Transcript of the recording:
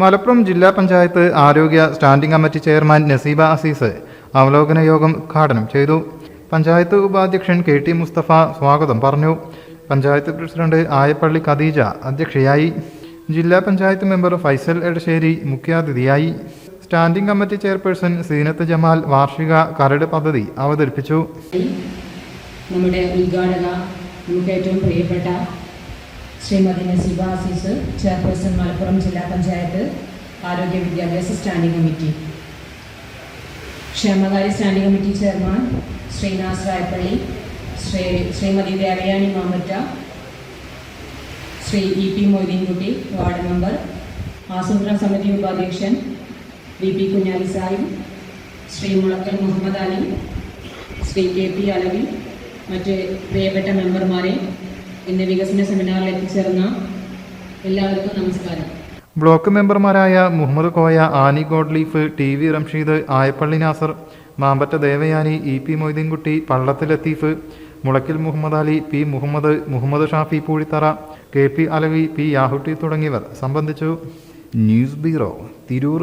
മലപ്പുറം ജില്ലാ പഞ്ചായത്ത് ആരോഗ്യ standing committee chairman Naseeba Azeez അവലോകന യോഗം ഉദ്ഘാടനം ചെയ്തു. പഞ്ചായത്ത് ഉപാധ്യക്ഷൻ കെ ടി മുസ്തഫ സ്വാഗതം പറഞ്ഞു. പഞ്ചായത്ത് പ്രസിഡന്റ് ആയപ്പള്ളി ഖദീജ അധ്യക്ഷയായി. ജില്ലാ പഞ്ചായത്ത് മെമ്പർ ഫൈസൽ എടശ്ശേരി മുഖ്യാതിഥിയായി. Standing committee chairperson Zeenath Jamal വാർഷിക കരട് പദ്ധതി അവതരിപ്പിച്ചു. നമ്മുടെ ഉദ്ഘാടന നമുക്ക് ഏറ്റവും പ്രിയപ്പെട്ട ശ്രീമതി നസീബ ആസീസ് ചെയർപേഴ്സൺ മലപ്പുറം ജില്ലാ പഞ്ചായത്ത് ആരോഗ്യ വിദ്യാഭ്യാസ സ്റ്റാൻഡിംഗ് കമ്മിറ്റി. ക്ഷേമകാര്യ standing committee chairman Sreenas Rayappally Shri Shrimati Devayani Mamatta Shri E P Moideenkutty ward member ആസൂത്രണ സമിതി ഉപാധ്യക്ഷൻ V P Kunhali Sahib Shri Mulakkal Muhammad Ali Shri K P Alavi മറ്റ് പ്രിയപ്പെട്ട മെമ്പർമാരെ ഇന്ന് വികസന സെമിനാറിൽ എത്തിച്ചേർന്ന എല്ലാവർക്കും നമസ്കാരം. ബ്ലോക്ക് മെമ്പർമാരായ Muhammad Koya Annie Godleaf T V Ramsheed Ayappally Nasar Mambatta Devayani E P Moideenkutty Pallath Latheef Mulakkil Muhammad Ali P Muhammad Muhammad Shafi Poozhithara K P Alavi P Yahutty തുടങ്ങിയവർ സംബന്ധിച്ചു. News bureau Tirur.